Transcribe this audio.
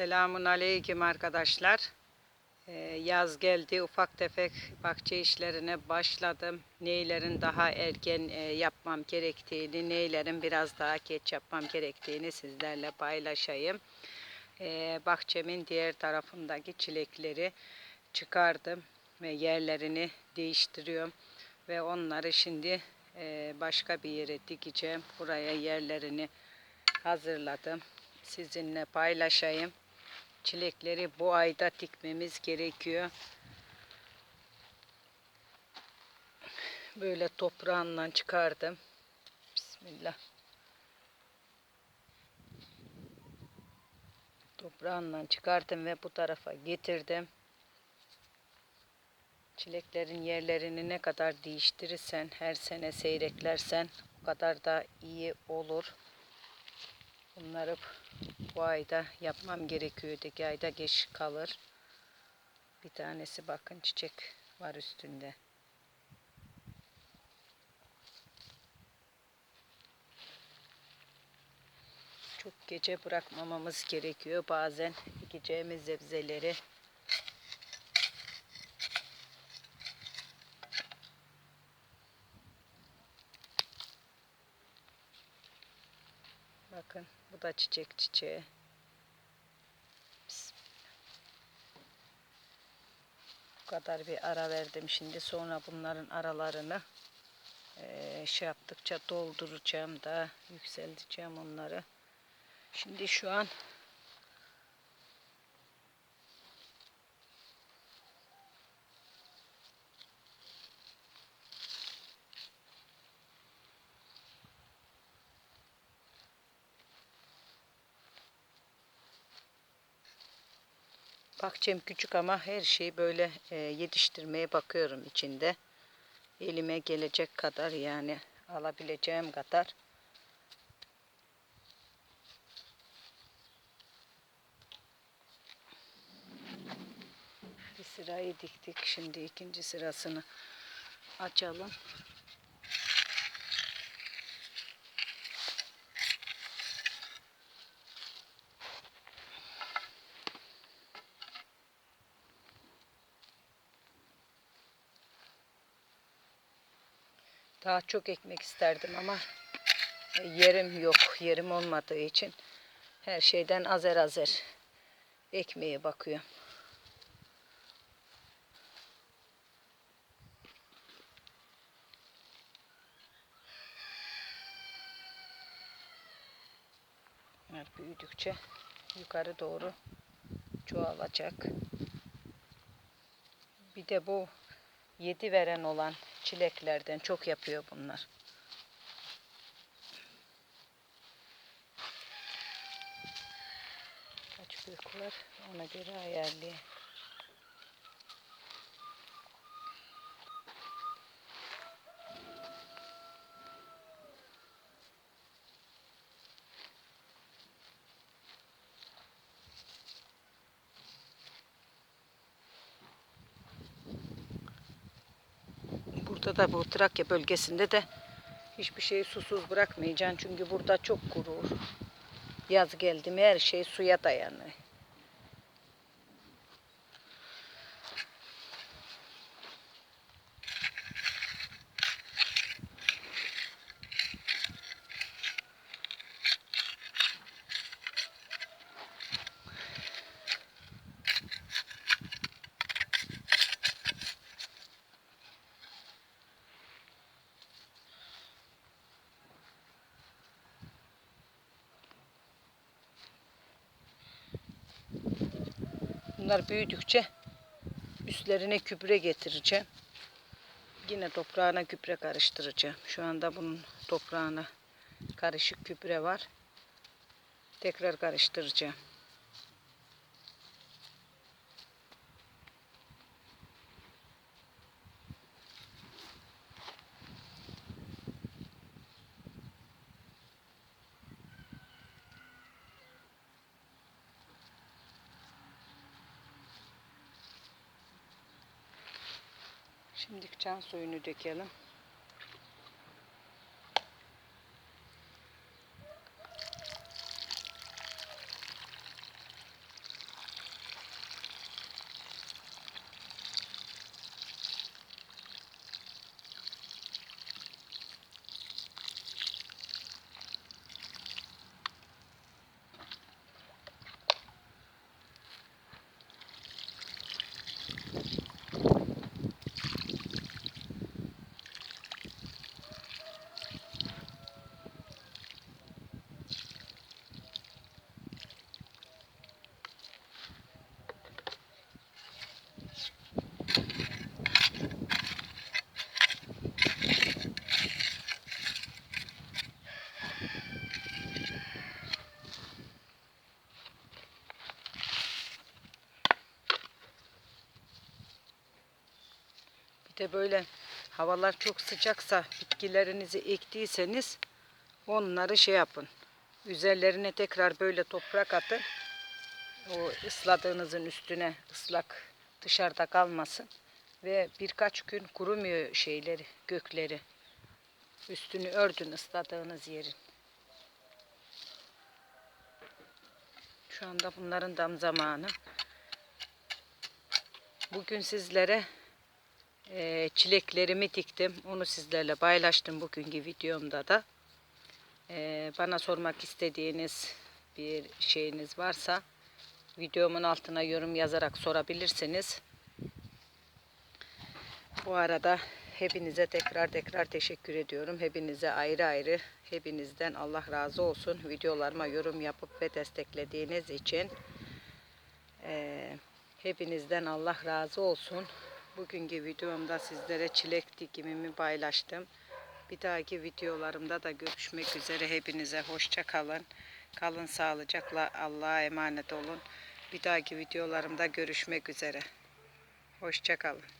Selamun aleyküm arkadaşlar. Ee, yaz geldi ufak tefek bahçe işlerine başladım. Neylerin daha erken e, yapmam gerektiğini, neylerin biraz daha geç yapmam gerektiğini sizlerle paylaşayım. Ee, bahçemin diğer tarafındaki çilekleri çıkardım ve yerlerini değiştiriyorum. Ve onları şimdi e, başka bir yere dikeceğim. Buraya yerlerini hazırladım. Sizinle paylaşayım. Çilekleri bu ayda dikmemiz gerekiyor. Böyle toprağından çıkardım. Bismillah. Toprağından çıkardım ve bu tarafa getirdim. Çileklerin yerlerini ne kadar değiştirirsen, her sene seyreklersen o kadar da iyi olur. Bunları bu ayda yapmam gerekiyor. Öteki ayda geç kalır. Bir tanesi bakın çiçek var üstünde. Çok gece bırakmamamız gerekiyor. Bazen dikeceğimiz sebzeleri Bakın bu da çiçek çiçeği. Bu kadar bir ara verdim şimdi. Sonra bunların aralarını eee, şey yaptıkça dolduracağım da yükselteceğim onları. Şimdi şu an Bahçem küçük ama her şeyi böyle e, yetiştirmeye bakıyorum içinde. Elime gelecek kadar yani alabileceğim kadar. Bir sırayı diktik. Şimdi ikinci sırasını açalım. Daha çok ekmek isterdim ama e, yerim yok. Yerim olmadığı için her şeyden azer azer ekmeğe bakıyorum. Büyüdükçe yukarı doğru çoğalacak. Bir de bu yedi veren olan çileklerden çok yapıyor bunlar. Kaç büyük ona göre ayarlayayım. Burada da bu Trakya bölgesinde de hiçbir şeyi susuz bırakmayacaksın. Çünkü burada çok kurur. Yaz geldi mi her şey suya dayanır. Bunlar büyüdükçe üstlerine gübre getireceğim. Yine toprağına gübre karıştıracağım. Şu anda bunun toprağına karışık gübre var. Tekrar karıştıracağım. Şimdi can suyunu dökelim. De böyle havalar çok sıcaksa bitkilerinizi ektiyseniz onları şey yapın. Üzerlerine tekrar böyle toprak atın. O ısladığınızın üstüne ıslak dışarıda kalmasın. Ve birkaç gün kurumuyor şeyleri, gökleri. Üstünü ördün ısladığınız yerin. Şu anda bunların tam zamanı. Bugün sizlere eee, çileklerimi diktim. Onu sizlerle paylaştım bugünkü videomda da. Eee, bana sormak istediğiniz bir şeyiniz varsa videomun altına yorum yazarak sorabilirsiniz. Bu arada hepinize tekrar tekrar teşekkür ediyorum. Hepinize ayrı ayrı hepinizden Allah razı olsun. Videolarıma yorum yapıp ve desteklediğiniz için eee, hepinizden Allah razı olsun. Bugünkü videomda sizlere çilek dikimimi paylaştım. Bir dahaki videolarımda da görüşmek üzere. Hepinize hoşça kalın. Kalın sağlıcakla Allah'a emanet olun. Bir dahaki videolarımda görüşmek üzere. Hoşça kalın.